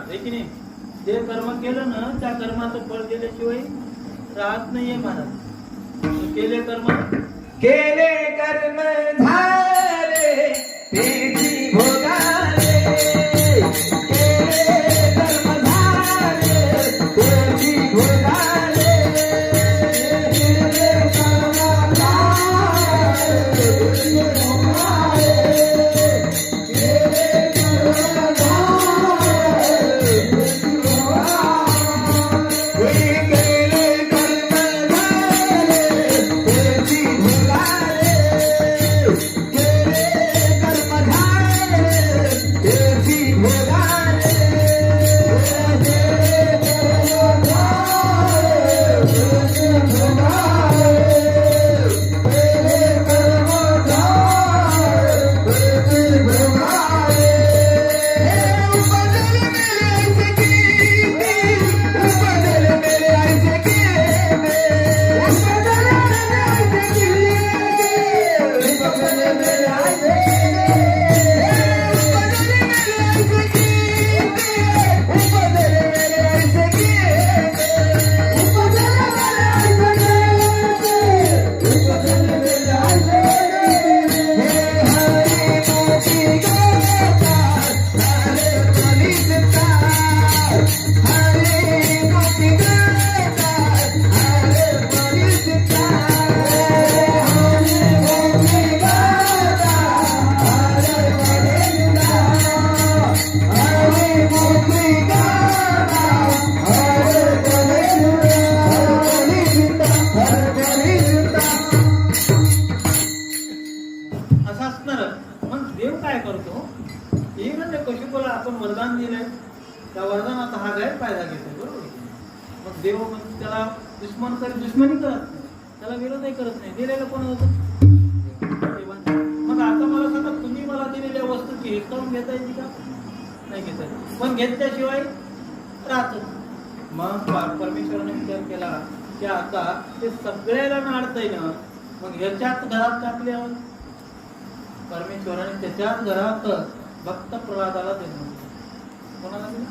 आहे की नाही? ते कर्म केलं ना त्या कर्माचं फळ गेल्याशिवाय राहत नाहीये महाराज केले कर्म? केले कर्म झाले दुश्मन कर दुश्मनी करत नाही त्याला विरोधही करत नाही. दिलेलं कोण होतं? मग आता मला सांगा तुम्ही मला दिलेल्या वस्तूची हिसकावून घेता येते का? नाही घेता येत. पण घेतल्याशिवाय राहत. मग परमेश्वराने विचार केला की आता ते सगळ्याला नाडतंय ना. मग ह्याच्याच घरात टाकल्यावर परमेश्वराने त्याच्याच घरात भक्त प्रल्हादाला जन्म कोणाला दिला?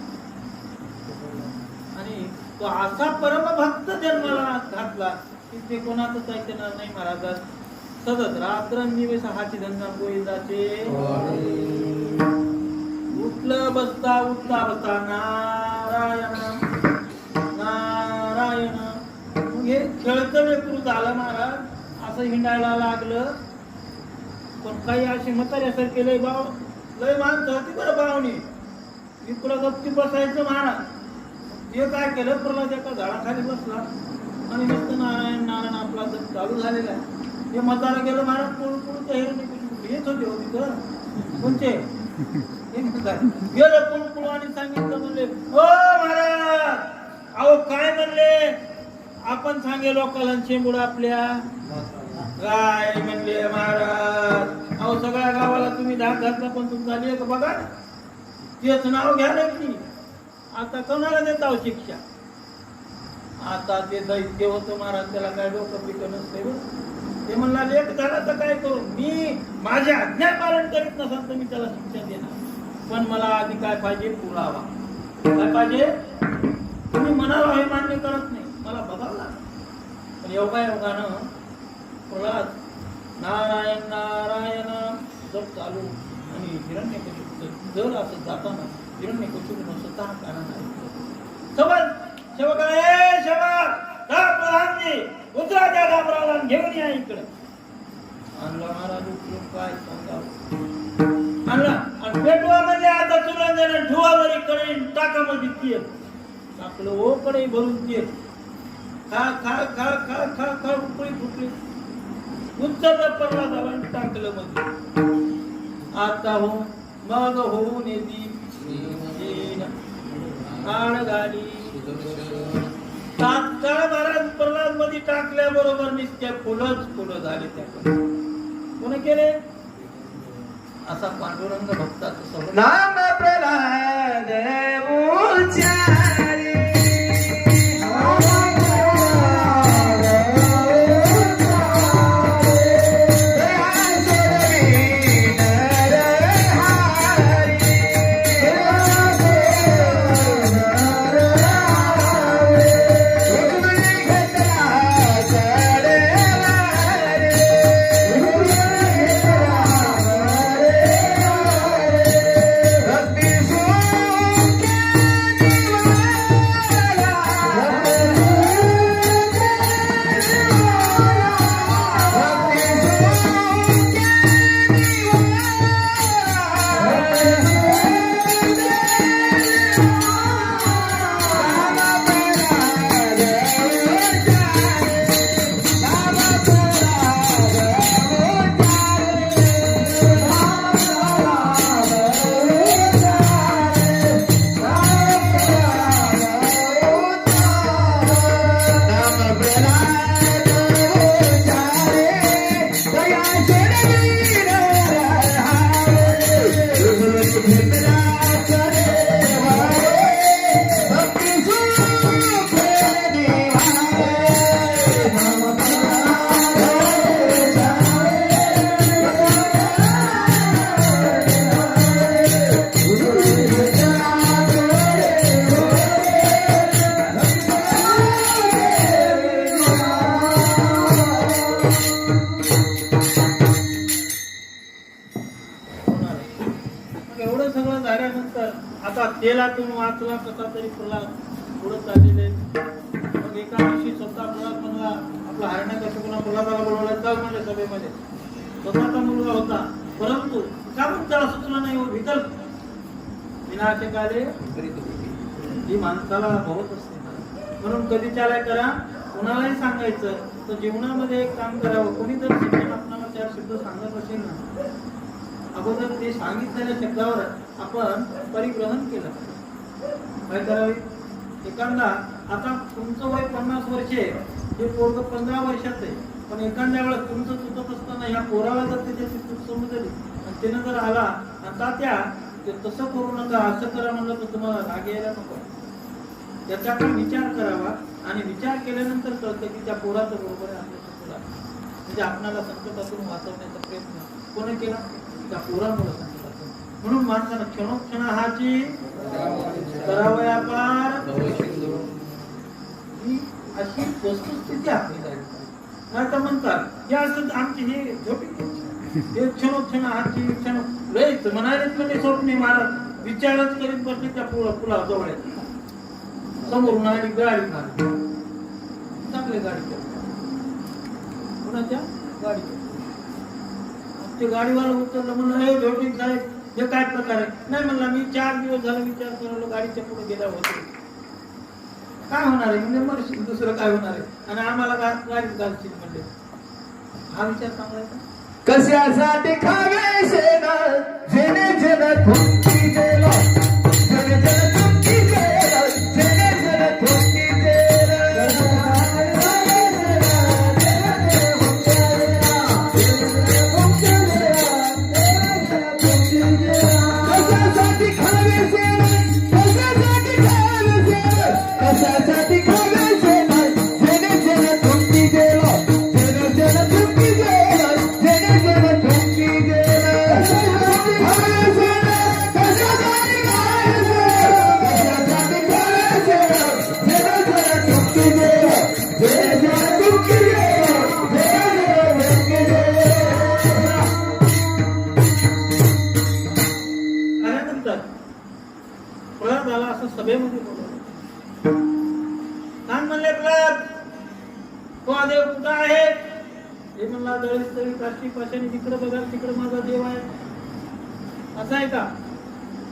आणि तो असा परमभक्त जन्माला घातला की ते कोणाच ऐकणार नाही महाराजात. सतत रात्रंदिवस हाची धंदा गोविंदाचे उठलं बसता उठता बसता नारायण नारायण. मग हे खेळतं लेकरू झालं महाराज. असं हिंडायला लागलं. पण काही असे म्हाताऱ्यासारखे लय भाव लय माणसं होती बरं भावनी इकडं गप्ती बसायचं महाराज. ते काय केलं? प्रल्हाद एका झाडाखाली बसला. आणि नुसतं नारायण नारायण आपला चालू झालेला आहे. ते म्हातारा गेलं महाराज कोण कोण त्या हिरणी येत होते हो तिथं. कोणते गेलं कोण कोण? आणि सांगितलं म्हणले ओ महाराज अहो काय म्हणले? आपण सांगे लोकांना शेंबूड आपल्या. काय म्हणले महाराज? अहो सगळ्या गावाला तुम्ही धाक घातला पण तुमचा लेख बघा तेच नाव घ्या ना की. आता कोणाला देत आहो शिक्षा? आता ते दैत्य होतं महाराज त्याला काय डोकं पिकं नसते ते म्हणला लेट झाला तर काय करू मी माझे आज्ञा पालन करीत नसाल तर मी त्याला शिक्षा देणार पण मला आधी काय पाहिजे? पुरावा. काय पाहिजे? तुम्ही म्हणाला हे मान्य करत नाही. मला बघावं लागेल पण योगा योगानं प्रल्हाद नारायण नारायण जप चालू. आणि हिरण्य जर असं जाताना हिरण्य कशुपून स्वतः कारण आहे समज उतरा त्या आणि घेऊन या इकडे आणला महाराज काय सांगावं आणला आणि पेटवा म्हणजे आता चुरंजन ठुवावर इकडे टाकामध्ये तेल टाकलं ओ कडे भरून तेल खा खा खा खा खा खा उकळी फुटली उचललं पडला टाकलं मध्ये. आता हो मग होऊन येते. आड गाडी तात्काळ महाराज प्रल्हादमध्ये टाकल्या बरोबर निसत्या फुलंच फुलं झाले त्या कोण केले? असा पांडुरंग भक्ताचा नाम प्रल्हाद एवढं सगळं झाल्यानंतर आता तेलातून वाचला कसा तरी फुला पुढे चाललेले मग एका दिवशी स्वतः मुलात म्हणला आपला हरण्या कसं पुन्हा मुलाला बोलवला चाल म्हणजे सभेमध्ये. स्वतःचा मुलगा होता परंतु का मग त्याला सुचलं नाही हो विकल्प विनाशक ही माणसाला भवत असते. म्हणून कधी त्याला करा कोणालाही सांगायचं तर जीवनामध्ये एक काम करावं. कोणी जर शिक्षण आपणाला चार शब्द सांगत असेल ना. अगोदर ते सांगितलेल्या शब्दावर आपण परिग्रहण केलं. काय करावे? एखादा आता तुमचं वय पन्नास वर्षे हे पोरग पंधरा वर्षात आहे. पण एखाद्या वेळेस तुमचं चुकत असताना ह्या पोराला जर त्याच्याची चूक समजली आणि त्यानं जर आला आता त्या तसं करू नका असं करा म्हणलं तर तुम्हाला राग यायला नको. त्याचा आपण विचार करावा आणि विचार केल्यानंतर कळतं की त्या पोराचं बरोबर आहे आपल्या म्हणजे आपणाला संकटातून वाचवण्याचा प्रयत्न कोणी केला? त्या पोरामुळे संकटातून म्हणून माणसानं क्षणोक्षणाची करावयापार ही अशी वस्तुस्थिती आपली जाईल. नाही तर म्हणतात या असं आमची हे झोपी हे क्षणोक्षण आजची क्षण लयच म्हणालेच म्हणजे स्वप्ने महाराज विचारच करीत बसले त्या पुला पुला जवळ समोरून आली गाडी मारली. चांगली गाडी कुणाच्या? गाडी ते गाडीवाला उतरलं म्हणलं हे झोपी जाईल हे काय प्रकार आहे? नाही म्हणला मी चार दिवस झाला विचार करायला गाडीच्या पुढे गेल्या होते. काय होणार आहे? म्हणजे मरशील दुसरं काय होणार आहे? आणि आम्हाला गा- गाडीत घालशील म्हणजे हा विचार सांगायचा कशासाठी खावे सेना जेने जेने थुंकी गेला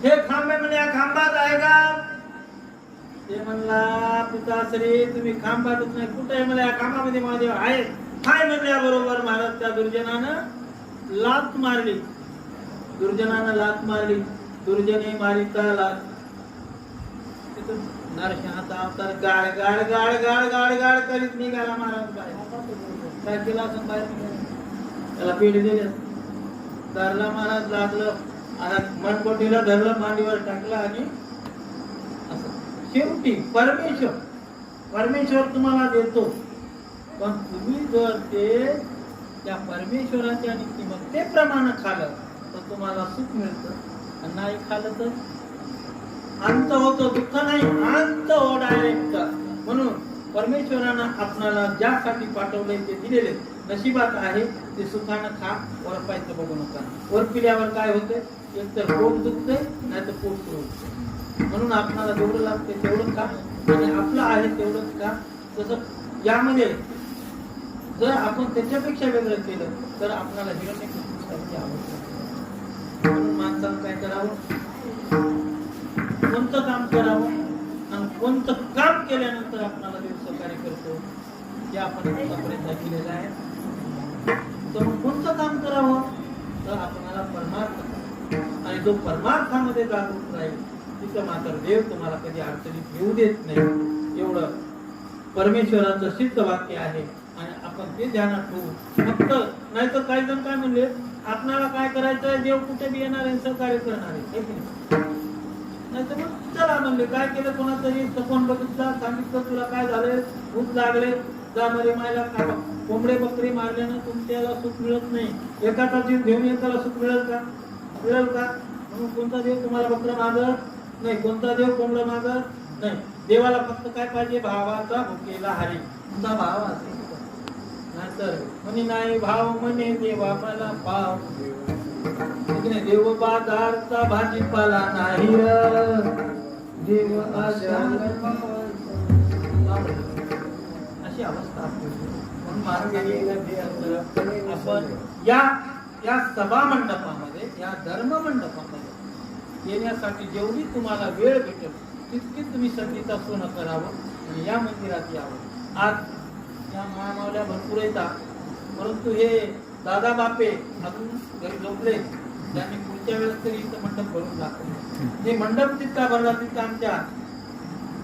हे खांबे म्हणे या खांबात आहे का? ते म्हणला पिताश्री तुम्ही खांबातच नाही कुठे आहे मला या खांबामध्ये महादेव आहे आहे म्हणल्या बरोबर महाराज त्या दुर्जनानं लात मारली. दुर्जनानं लात मारली. दुर्जने मारी कळला नरसिंहाचा अवतार गाड गाड गाड गाड गाड गाड करीत निघाला महाराज बाहेर. काय केला असं बाहेर त्याला पेढी दिली. धरला महाराज लागलं. आणि मनकोटीला धरलं मांडीवर टाकलं आणि असं. शेवटी परमेश्वर परमेश्वर तुम्हाला देतो. पण तुम्ही जर ते त्या परमेश्वराच्या ते प्रमाण खालं तर तुम्हाला सुख मिळतं. आणि नाही खाल तर अंत होतो दुःख नाही अंत हो डायरेक्ट म्हणून परमेश्वरानं आपणाला ज्यासाठी पाठवले ते दिलेले नशिबात आहे ते सुखानं खा वरपायचं बघू नका. वर पिल्यावर काय होते एक तर पोट दुखते नाही तर पोट सुरू म्हणून आपणाला जेवढं लागते तेवढं खा आणि आपलं आहे तेवढंच खा. जसं यामध्ये जर आपण त्याच्यापेक्षा वेगळं केलं तर आपल्याला हिरण्य कृष्णाची म्हणून माणसानं काय करावं? कोणतं काम करावं? आणि कोणतं काम केल्यानंतर आपणाला देव सहकार्य करतो? हे आपण आतापर्यंत केलेलं आहे. तर मग कोणतं काम करावं? तर आपणाला परमार्थ आणि जो परमार्थामध्ये जागरूक राहील तिथं मात्र देव तुम्हाला कधी अडचणीत येऊ देत नाही. एवढं परमेश्वराचं सिद्ध वाक्य आहे. आणि आपण ते ध्यानात ठेवू. फक्त नाहीतर काही जण काय म्हणले आपणाला काय करायचं आहे? देव कुठे बी येणार आहे सहकार्य करणार आहे. नाही? नाहीतर मग चला म्हणले काय केलं कोणाचं सपोन बघितला? सांगितलं तुला काय झालंय? भूक लागले. जा मरे मायला खा कोंबडे बकरी मारल्यानं तुमच्याला सुख मिळत नाही. एकाचा जीव घेऊन एकाला सुख मिळेल का? मिळेल का? म्हणून कोणता देव तुम्हाला बकरं मागत नाही? कोणता देव कोंबडं मागत नाही? देवाला फक्त काय पाहिजे? भावाचा भुकेला हरी. तुमचा भाव असेल. नाहीतर म्हणे नाही भाव म्हणे देवा मला पाव देव बाजारचा भाजीपाला नाही. देव आशा अशी अवस्था आपली. म्हणून महाराजांनी आपण या या सभा मंडपामध्ये या धर्म मंडपामध्ये येण्यासाठी जेवढी तुम्हाला वेळ भेटेल तितकी तुम्ही संगीता सोनं करावं आणि या मंदिरात यावं आज या महामावल्या भरपूर येतात परंतु हे दादा बापे अजून घरी झोपले त्यांनी पुढच्या वेळेस तरी इथं मंडप भरून टाकलं हे मंडप तितका भरला तितका आमच्या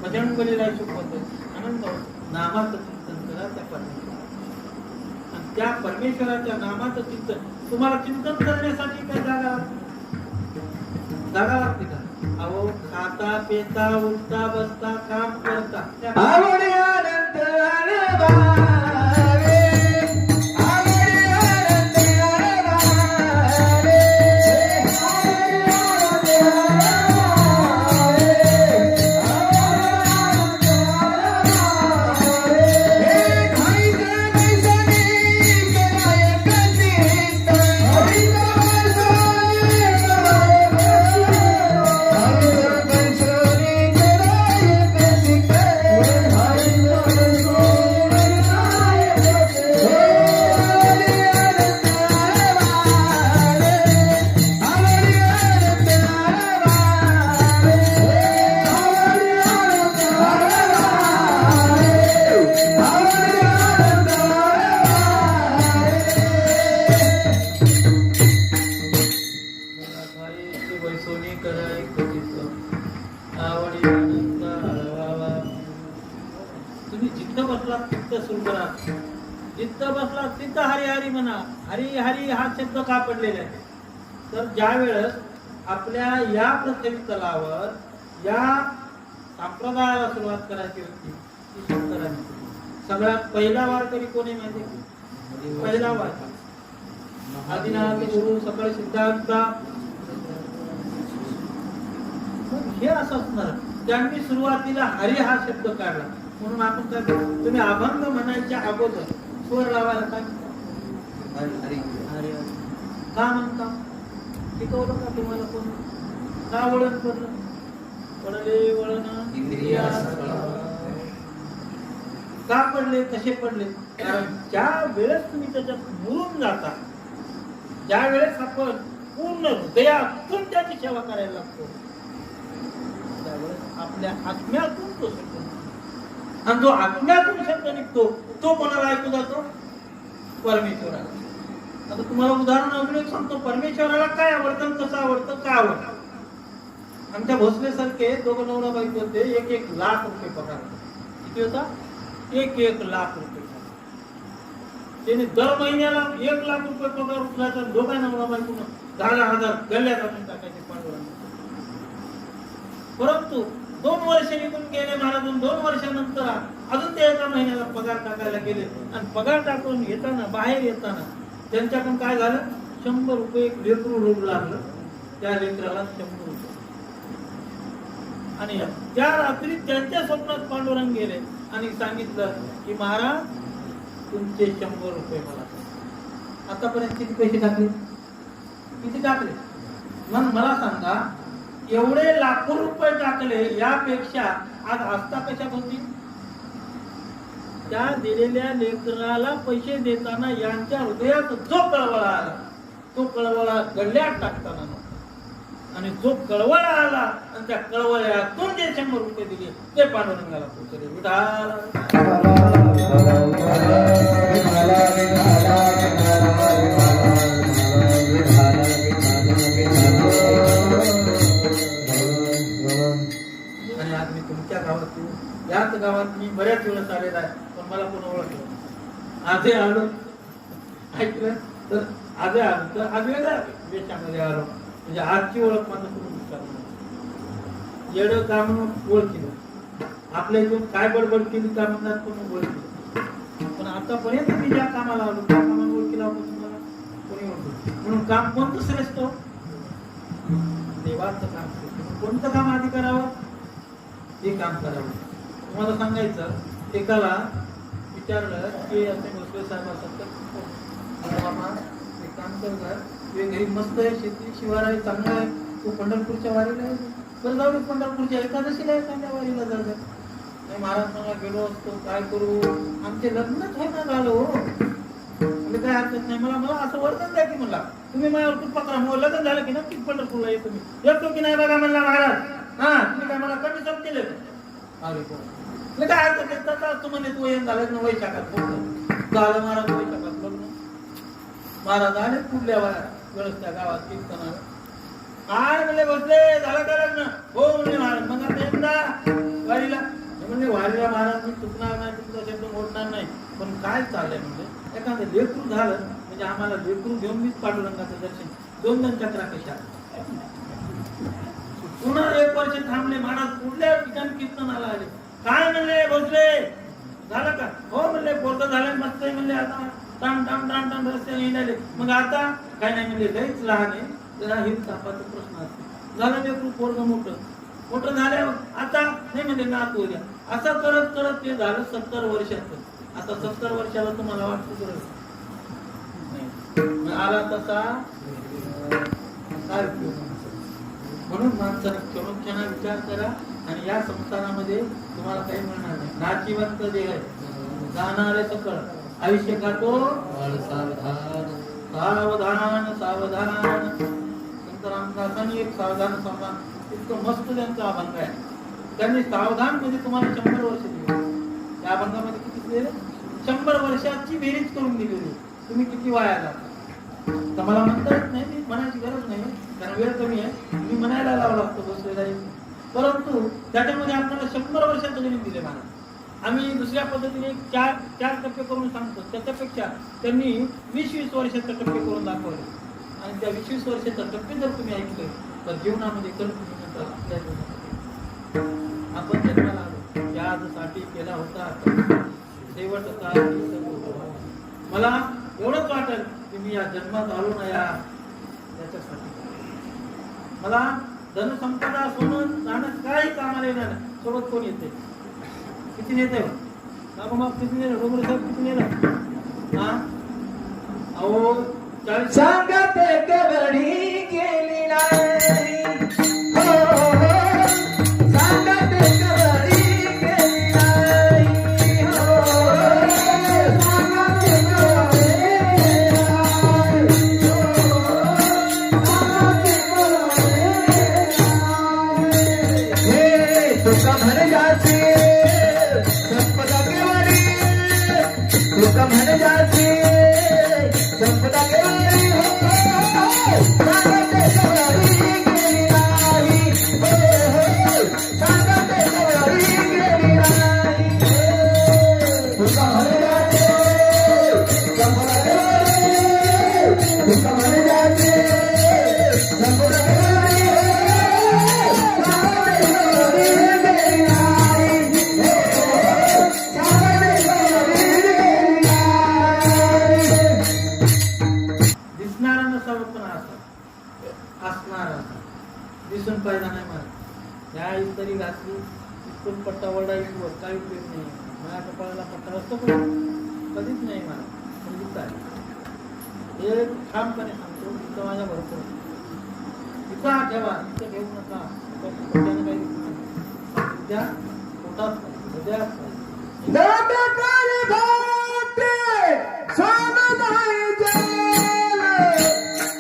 भजन बलीला आनंद होतो. नामाचं चिंतन त्या आणि त्या परमेश्वराच्या नामाचं चिंतन तुम्हाला चिंतन करण्यासाठी काय जागा जागा लागते का? अहो खाता पेता उठता बसता काम करता. त्या ज्या वेळेस आपल्या या पृथ्वी तलावर या संप्रदायाला सुरुवात करायची होती ती शंकरांनी केली. सगळ्यात पहिला वारकरी कोणी माहिती? पहिला वारकरी आदिनाथ गुरु सकळ सिद्धांत हे असं असणार त्यांनी सुरुवातीला हरी हा शब्द काढला म्हणून आपण काय? तुम्ही अभंग म्हणायच्या अगोदर स्वर लावायला काय हरी हरी. का म्हणता शिकवलं का तुम्हाला कोण? का वळण पडलं? पडले वळण. का पडले? कसे पडले? ज्या वेळेस तुम्ही त्याच्यात मुरून जाता ज्या वेळेस आपण पूर्ण हृदयातून त्याची सेवा करायला लागतो त्यावेळेस आपल्या आत्म्यातून तो शब्द. आणि जो आत्म्यातून शब्द निघतो तो कोणाला ऐकू जातो? परमेश्वराला. आता तुम्हाला उदाहरण अजून एक सांगतो. परमेश्वराला काय आवडतं कसं आवडतं काय आवडतं? आमच्या भोसलेसारखे दोघं नवरा बाईक होते एक एक लाख रुपये पगार. किती होता? एक एक लाख रुपये त्याने दर महिन्याला एक लाख रुपये पगार उचलायचा दोघा नवरा बायको दहा दहा हजार गल्ल्या आणून टाकायचे पांडुरंग. परंतु दोन वर्ष निघून गेले महाराज दोन वर्षानंतर अजून ते एका महिन्याला पगार टाकायला गेले. आणि पगार टाकून येताना बाहेर येताना त्यांच्याकडून काय झालं? शंभर रुपये एक लेकरू रोग लागलं. त्या लेकराला शंभर रुपये. आणि त्या रात्री त्यांच्या स्वप्नात पांडुरंग गेले आणि सांगितलं की महाराज तुमचे शंभर रुपये मला आतापर्यंत किती पैसे टाकले? किती टाकले? मग मला सांगा एवढे लाखो रुपये टाकले यापेक्षा आज आस्था कशा होती? त्या दिलेल्या लेकराला पैसे देताना यांच्या हृदयात जो कळवळा आला तो कळवळा गल्ल्यात टाकताना नव्हता. आणि जो कळवळा आला आणि त्या कळवळ्यातून जे शंभर रुपये दिले ते पांडुरंगाला पोचले विठाल आणि आज मी तुमच्या गावात येऊ याच गावात मी बऱ्याच वेळेस आलेला आहे पण मला कोण ओळखलं आजही आलो. ऐकलं? तर आज आलो. तर आज वेगळा वेशामध्ये आलो. म्हणजे आजची ओळख माझं करून विचारलं येडं का म्हणून ओळखीलं आपल्या इथून काय बडबड केली का म्हणतात कोणी ओळखी पण आतापर्यंत मी ज्या कामाला आलो त्या कामाला ओळखीला होतो तुम्हाला? कोणी ओळखलं म्हणून काम कोणतं श्रेष्ठ? देवाचं काम कोणतं काम आधी करावं हे काम करावं. तुम्हाला सांगायचं एकाला विचारलं की असे भोसले साहेब असतात तर मामा काम करतात काय घरी मस्त आहे शेती शिवार आहे चांगलं आहे. तू पंढरपूरच्या वारीला आहे बरं जाऊ पंढरपूरच्या एकादशीला आहे चांगल्या वारीला जातात दे नाही महाराज मला गेलो असतो. काय करू? आमचे लग्नच होईना झालं हो. म्हणजे काय हरकत नाही. मला मला असं वर्णन द्या की मला. तुम्ही माझ्यावर कृपा करा मग लग्न झालं की नक्कीच पंढरपूरला येतो मी. येतो की नाही बघा म्हणला महाराज. हा तुम्ही काय मला कमी समजेल अरे हो म्हणजे काय हरकत आहे तसा असतो म्हणे तू येऊन झालं ना वैशाखात बोलतो झालं महाराज वैशाखात लग्न महाराज आले कुठल्या वेळेस त्या गावात कीर्तनाला. काय म्हणले बसले झालं का लग्न? हो म्हणले महाराज. मग आता एकदा वारीला. मी म्हणले वारीला महाराज मी चुकणार नाही तुमचा शब्द मोडणार नाही. पण काय चाललंय म्हणजे? एखादं लेकरू झालं म्हणजे आम्हाला लेकरू घेऊन मीच पांडुरंगाचं दर्शन. दोन दोन चक्रा कशा? पुन्हा एक वर्ष थांबले महाराज कुठल्या ठिकाणी कीर्तनाला आले काय म्हणले बसले झालं का? हो म्हणले पोरग झालं मस्त म्हणले आता. टाम टाम टाम टाम रस्त्याने येणारे मग आता? काय नाही म्हणले लईच लहान आहे. तापाचा प्रश्न असतो. झालं लेकरू पोरग मोठं. मोठं झाल्यावर आता नाही म्हणजे नातू द्या. असं करत करत ते झालं सत्तर वर्षाचं. आता सत्तर वर्षाला तुम्हाला वाटतं. मग आला तसा? उपयोग? म्हणून माणसाने क्षणोक्षणा विचार करा आणि या संसारामध्ये तुम्हाला काही मिळणार नाही. नाचिवंत देह आहे जाणारे सकळ. आयुष्य खातो सावधान सावधान आमचा रामदासांनी एक सावधान सावधान इतकं मस्त त्यांचा अभंग आहे. त्यांनी सावधानमध्ये तुम्हाला शंभर वर्ष दिले. त्या अभंगामध्ये किती दिले शंभर वर्षाची बेरीज करून दिलेली. तुम्ही किती वाया जाता तर मला म्हणता येत नाही मी म्हणायची गरज नाही कारण वेळ कमी आहे. मी म्हणायला लावला लागतो बसलेला परंतु त्याच्यामध्ये आपल्याला शंभर वर्षाचं गणित दिले मला. आम्ही दुसऱ्या पद्धतीने चार चार टप्पे करून सांगतो. त्याच्यापेक्षा त्यांनी वीस वीस वर्षाचे टप्पे करून दाखवले. आणि त्या वीस वीस वर्षाचे टप्पे जर तुम्ही ऐकले तर जीवनामध्ये कल्पना नंतर आपल्या आपण जन्माला आलो. केला होता. शेवटचा होता. मला एवढंच वाटेल की मी या जन्मात आलो ना या याच्यासाठी. मला धनसंपदा सोडून जाणं काही कामाला येणार नाही. सोबत कोण येते? किती नेते हो? बाबा मग किती नेलं? डोंगर साहेब किती नेलं? हा? अहो चाळीस सांगत कबडी केली नाही.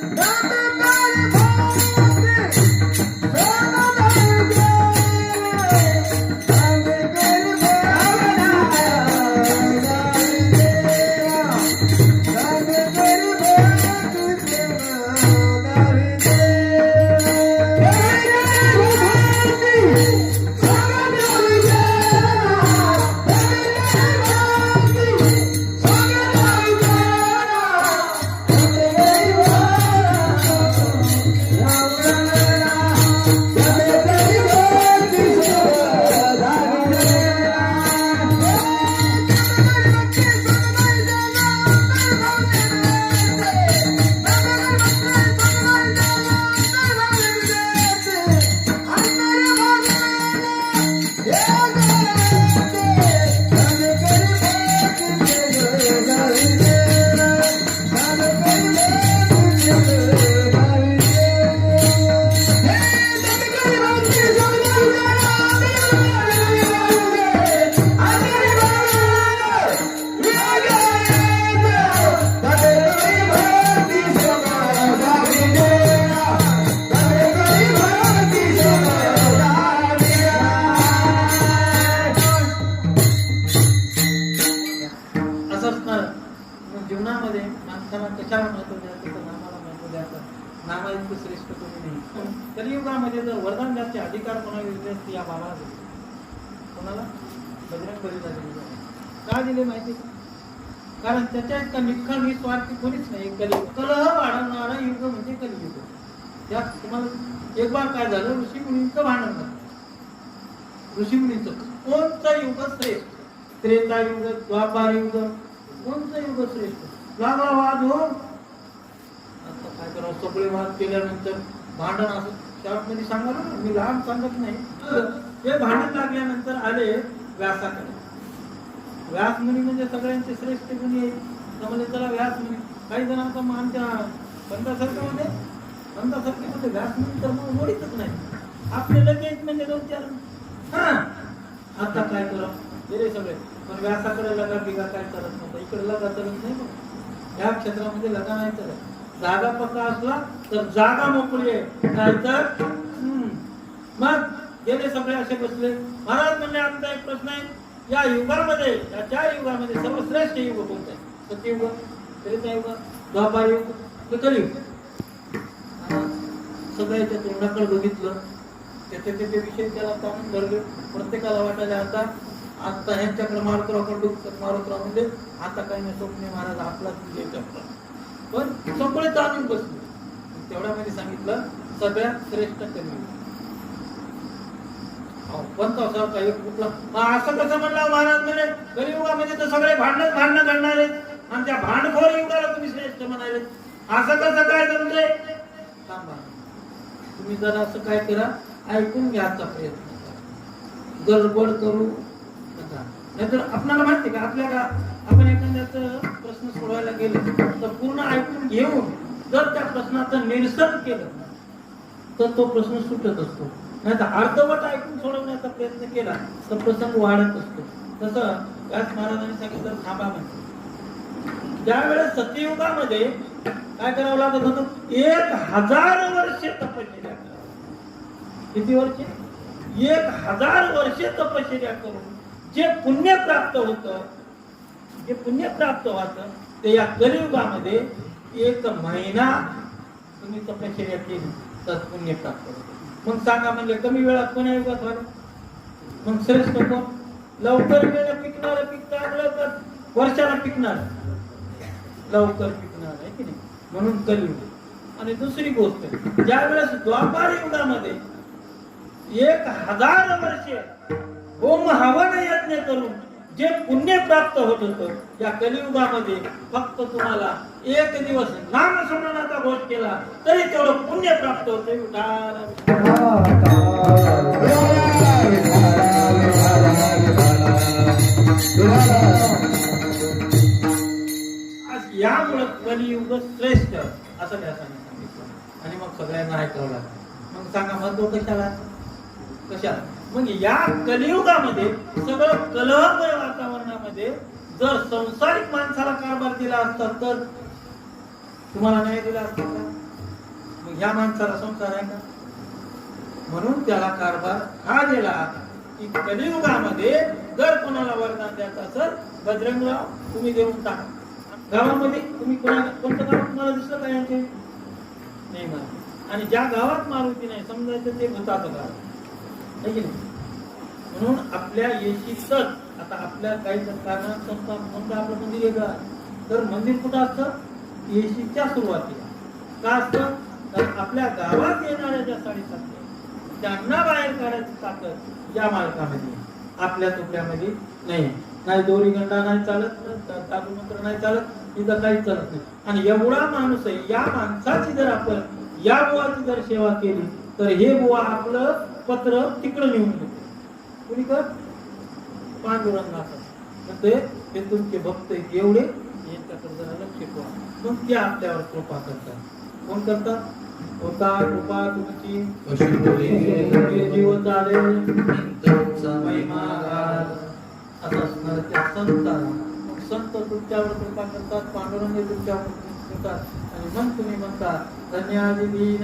Bye. कोणतं युग श्रेष्ठ त्रेता युग द्वापार युग कोणतं युग श्रेष्ठ लागला वाद हो. आता काय करावं? सगळे वाद केल्यानंतर भांडण असं त्यामध्ये सांगा ना? मी लहान सांगत नाही. हे भांडण लागल्यानंतर आले व्यासाकडे. व्यास मुनी म्हणजे सगळ्यांचे श्रेष्ठ मुनी आहे त्यामुळे त्याला व्यास मुनी. काही जणांचा मान त्या पंथासारख्यामध्ये पंथासारख्यामध्ये म्हणजे व्यास मुनी तर मग मोडीतच नाही. आपले लगेच म्हणजे दोन चार. हा. आता काय करा? गेले सगळे. पण व्यासाकडे लगा बिगा काय करत नव्हतं. इकडे लगा करत नाही या क्षेत्रामध्ये लगा नाही तर जागा पक्का असला तर जागा मोकळी आहे. नाहीतर मग गेले सगळे असे बसले. महाराज म्हणले आमचा एक प्रश्न आहे. या युगामध्ये या चार युगामध्ये सर्वश्रेष्ठ युग कोणतं आहे? सत्ययुग त्रेतायुग द्वापार युग का कलियुग सगळ्याच्या तोंडाकडे बघितलं. त्याचे त्याचे विषय त्याला ताणून धरले प्रत्येकाला वाटायला आता आता ह्यांच्याकडे मारुतराव कडू मारुतराव म्हणजे आता काही नाही स्वप्ने महाराज आपलाच विजय करतात. पण सगळे ताणून बसले. तेवढ्यामध्ये सांगितलं सगळ्यात श्रेष्ठ कमी पण पण असा काही कुठला असं कसं म्हणलं महाराज म्हणे कलियुगामध्ये तर सगळे भांडण भांडणं घडणार आहेत आणि त्या भांडखोर युगाला तुम्ही श्रेष्ठ म्हणाले. असं कसं काय जमलंय थांबा. तुम्ही जरा असं काय करा ऐकून घ्यायचा प्रयत्न करा. गडबड करू नका. नाहीतर आपल्याला माहिती का आपल्याला आपण एखाद्याच प्रश्न सोडवायला गेलो तर पूर्ण ऐकून घेऊन जर त्या प्रश्नाचं निरसन केलं तर तो प्रश्न सुटत असतो. नाही तर अर्धवट ऐकून सोडवण्याचा प्रयत्न केला तर प्रसंग वाढत असतो. तसं व्यास महाराजांनी सांगितलं थांबा म्हणजे त्यावेळेस सत्ययुगामध्ये काय करावं लागत होतं? एक हजार वर्षे तपस्या किती वर्षे? एक हजार वर्षे तपश्चर्या करून जे पुण्य प्राप्त होतं जे पुण्य प्राप्त व्हायचं ते या कलियुगामध्ये एक महिना तुम्ही तपश्चर्या केली तर पुण्य प्राप्त होतं. मग सांगा म्हणजे कमी वेळात कोण्या युगात व्हायला मग श्रेष्ठ कोण? लवकर वेळ पिकणार पीक लवकर. तर वर्षाला पिकणार. लवकर पिकणार आहे की नाही? म्हणून कलियुग. आणि दुसरी गोष्ट ज्या वेळेस द्वापार युगामध्ये एक हजार वर्षे होम हवन यज्ञ करून जे पुण्य प्राप्त होत होतं या कलियुगामध्ये फक्त तुम्हाला एक दिवस नाम स्मरणाचा घोष केला तरी तेवढं पुण्य प्राप्त होते यामुळं कलियुग श्रेष्ठ असं त्या सांगितलं. आणि मग सगळ्यांना ऐकावं लागलं. मग सांगा महत्त्व कशाला? कशा मग या कलियुगामध्ये सगळं कलहमय वातावरणामध्ये जर संसारिक माणसाला कारभार दिला असता तर तुम्हाला न्याय दिला असता का? मग ह्या माणसाला संसार आहे का म्हणून त्याला कारभार हा दिला की कलियुगामध्ये जर कोणाला वरदान द्यायचं असेल बजरंगराव तुम्ही देऊन टाका. गावामध्ये तुम्ही कोणाला कोणतं गाव तुम्हाला दिसलं का यांचे? नाही आणि ज्या गावात मारुती नाही समजायचं ते भूताचं गाव. की नाही? म्हणून आपल्या येशीतच आता आपल्या काही कारणात संस्था म्हणून आपलं मंदिर वेगळं तर मंदिर कुठं असतं? येशीच्या सुरुवातीला. का असतं? तर आपल्या गावात येणाऱ्या ज्या साडेसात त्यांना बाहेर काढायची ताकद या मालकामध्ये आपल्या तुकड्यामध्ये नाही. नाही दोरी गंडा नाही चालत चालू मंत्र नाही चालत इथं काहीच चालत नाही. आणि एवढा माणूस आहे या माणसाची जर आपण या बुवाची जर सेवा केली तर हे बुवा आपलं पत्र तिकडं लिहून देतो. कुणी कर पांडुरंगाचं ते हे तुमचे भक्त एवढे यांच्याकडे जरा लक्ष ठेवा. मग ते आपल्यावर कृपा करतात. कोण करतात? होता कृपा तुमची. जीव चालेल. महिमा गाल. असणार त्या संतांना मग संत तुमच्यावर कृपा करतात पांडुरंग तुमच्यावर करतात. आणि मग तुम्ही म्हणता धन्यादी दीन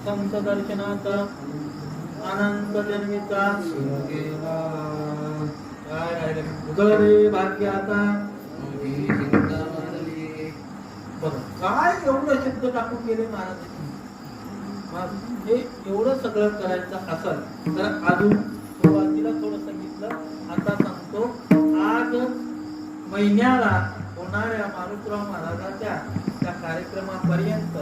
संत दर्शनाचा अनंत जन्मीचा काय गरे भाग्याचा काय एवढं शब्द टाकून गेले महाराज? हे एवढं सगळं करायचं असेल तर अजून सुरुवातीला थोडं सांगितलं आता सांगतो आज महिन्याला होणाऱ्या मारुतराव महाराजाच्या त्या कार्यक्रमापर्यंत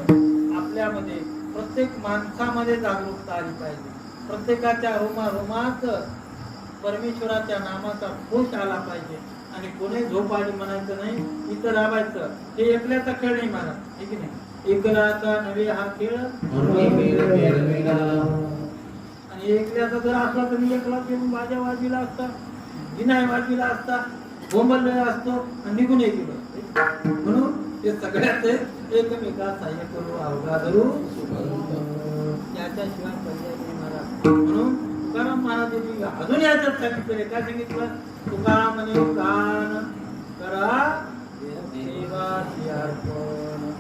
आपल्यामध्ये प्रत्येक माणसामध्ये जागरूकता आली पाहिजे. प्रत्येकाच्या रोमारोमात परमेश्वराच्या नामाचा खोश आला पाहिजे. आणि कोणी झोप आली म्हणायचं नाही इथं राबायचं. हे एकल्याचा खेळ नाही मला ठीक नाही? एकलाचा नवे हा खेळ आणि एकल्याचा जर असला तर मी एकला येऊन माझ्या बाजूला असता विनाय वाजविला असता बोंबललेला असतो आणि निघून एक म्हणून ते सगळ्यात एकमेका सहाय्य करू अवघा धरू त्याच्याशिवाय पर्याय नाही. म्हणून तुकाराम महाराजांनी अजून याच्यात सांगितलं काय सांगितलं? तुकाराम म्हणे दान करा सेवा अर्पण.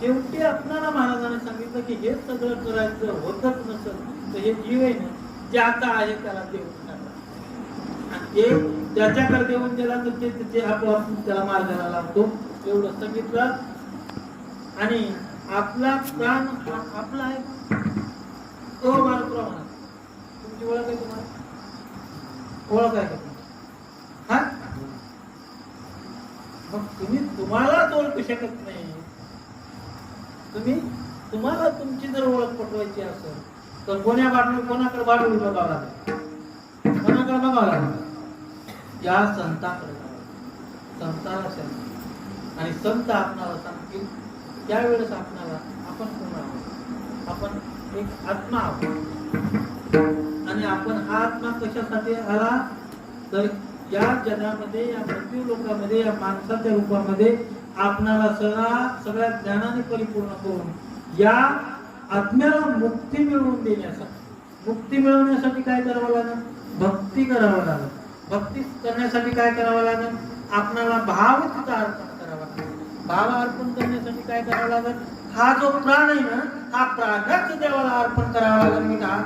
शेवटी आपणाला महाराजांनी सांगितलं की हे सगळं करायचं होतच नसेल तर हे जीव आहे ना जे आता आहे त्याला ते टाका आणि ते त्याच्याकडे देऊन दिला तर ते ते आपोआप त्याला मार्गाला लागतो. एवढं सांगितलं. आणि आपला प्राण आपला आहे. तो मारुतराव म्हणा तुमची ओळख आहे तुम्हाला? ओळख आहे का हा? मग तुम्ही तुम्हालाच ओळखू शकत नाही. तुम्ही तुम्हाला तुमची जर ओळख पटवायची असेल तर कोण्या बाटली कोणाकडे बाटली बघावं लागेल? कोणाकडे बघावं लागेल? या संतांकडे संताला संत आणि संत आपणाला सांगतील त्यावेळेस आपणाला आपण कोण आहोत? आपण एक आत्मा आहोत. आणि आपण हा आत्मा कशासाठी आला? तर या जगामध्ये या मृत्यू लोकामध्ये या माणसाच्या रूपामध्ये आपणाला सगळा सगळ्या ज्ञानाने परिपूर्ण करून या आत्म्याला मुक्ती मिळवून देण्यासाठी. मुक्ती मिळवण्यासाठी काय करावं लागेल? भक्ती करावं लागेल. भक्ती करण्यासाठी काय करावं लागेल आपणाला भाव तिथं अर्पण करावा लागेल भाव अर्पण करण्यासाठी काय करावं लागेल हा जो प्राण आहे ना हा प्राणच देवाला अर्पण करावा लागेल मी हा